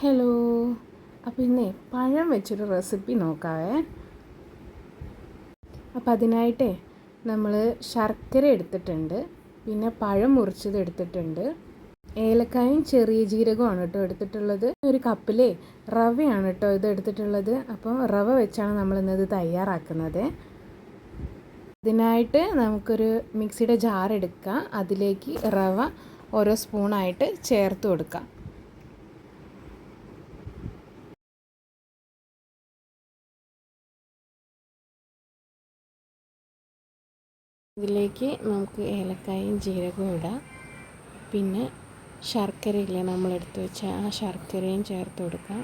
Hello അപ്പോൾ ഇന്നേ പഴം വെച്ചൊരു റെസിപ്പി നോക്കാവേ. അപ്പോൾ അതിനായിട്ടേ നമ്മൾ ശർക്കര എടുത്തിട്ടുണ്ട്. പിന്നെ പഴം മുറിച്ചത് എടുത്തിട്ടുണ്ട്. ഏലക്കായും ചെറിയ ജീരകമാണ് കേട്ടോ എടുത്തിട്ടുള്ളത്. ഒരു കപ്പിലെ റവയാണ് കേട്ടോ ഇത് എടുത്തിട്ടുള്ളത്. അപ്പോൾ റവ വെച്ചാണ് നമ്മൾ ഇന്നത് തയ്യാറാക്കുന്നത്. ഇതിനായിട്ട് നമുക്കൊരു മിക്സിയുടെ ജാർ എടുക്കുക അതിലേക്ക് റവ ഓരോ സ്പൂണായിട്ട് ചേർത്ത് കൊടുക്കാം. ഇതിലേക്ക് നമുക്ക് ഏലക്കായും ജീരകവും ഇടാം. പിന്നെ ശർക്കരയില്ലേ നമ്മൾ എടുത്തു വെച്ച ആ ശർക്കരയും ചേർത്ത് കൊടുക്കാം.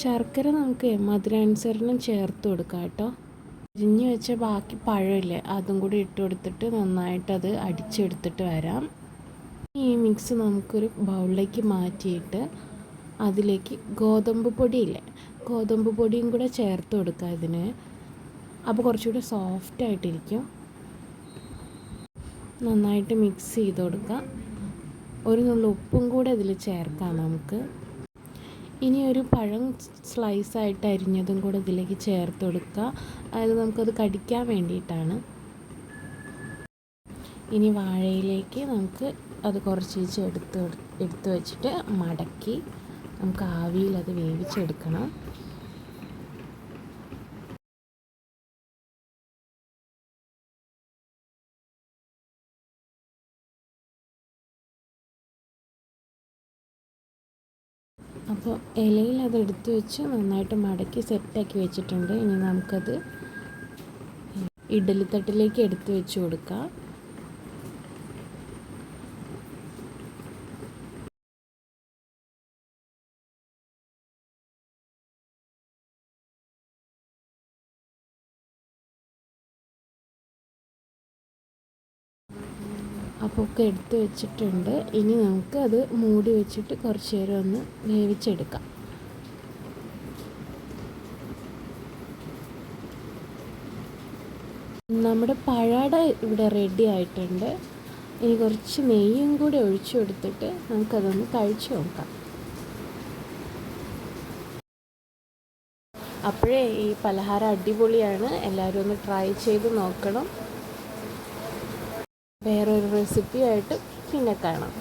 ശർക്കര നമുക്ക് മധുരാനുസരണം ചേർത്ത് കൊടുക്കാം കേട്ടോ. അരിഞ്ഞ് വെച്ച ബാക്കി പഴമില്ലേ അതും കൂടി ഇട്ട് കൊടുത്തിട്ട് നന്നായിട്ട് അത് അടിച്ചെടുത്തിട്ട് വരാം. ഈ മിക്സ് നമുക്കൊരു ബൗളിലേക്ക് മാറ്റിയിട്ട് അതിലേക്ക് ഗോതമ്പ് പൊടിയില്ലേ ഗോതമ്പ് പൊടിയും കൂടെ ചേർത്ത് കൊടുക്കുക ഇതിന്. അപ്പോൾ കുറച്ചുകൂടി സോഫ്റ്റ് ആയിട്ടിരിക്കും നന്നായിട്ട് മിക്സ് ചെയ്ത് കൊടുക്കുക. ഒരു നുള്ളു ഉപ്പും കൂടെ അതിൽ ചേർക്കാം നമുക്ക്. ഇനി ഒരു പഴം സ്ലൈസായിട്ട് അരിഞ്ഞതും കൂടെ ഇതിലേക്ക് ചേർത്ത് കൊടുക്കുക. അതായത് നമുക്കത് കടിക്കാൻ വേണ്ടിയിട്ടാണ്. ഇനി വാഴയിലേക്ക് നമുക്ക് അത് കുറച്ച് എടുത്ത് എടുത്ത് വെച്ചിട്ട് മടക്കി നമുക്ക് ആവിയിൽ അത് വേവിച്ചെടുക്കണം. അപ്പോൾ ഇലയിൽ അത് എടുത്തു വെച്ച് നന്നായിട്ട് മടക്കി സെറ്റാക്കി വെച്ചിട്ടുണ്ട്. ഇനി നമുക്കത് ഇഡലിത്തട്ടിലേക്ക് എടുത്തു വെച്ച് കൊടുക്കാം. അപ്പോൾ ഒക്കെ എടുത്ത് വെച്ചിട്ടുണ്ട്. ഇനി നമുക്ക് അത് മൂടി വെച്ചിട്ട് കുറച്ച് നേരം ഒന്ന് വേവിച്ചെടുക്കാം. നമ്മുടെ പഴാട ഇവിടെ റെഡി ആയിട്ടുണ്ട്. ഇനി കുറച്ച് നെയ്യും കൂടി ഒഴിച്ചു കൊടുത്തിട്ട് നമുക്കതൊന്ന് കഴിച്ചു നോക്കാം. അപ്പോഴേ ഈ പലഹാരം അടിപൊളിയാണ്. എല്ലാവരും ഒന്ന് ട്രൈ ചെയ്ത് നോക്കണം. വേറൊരു റെസിപ്പിയായിട്ട് പിന്നെ കാണാം.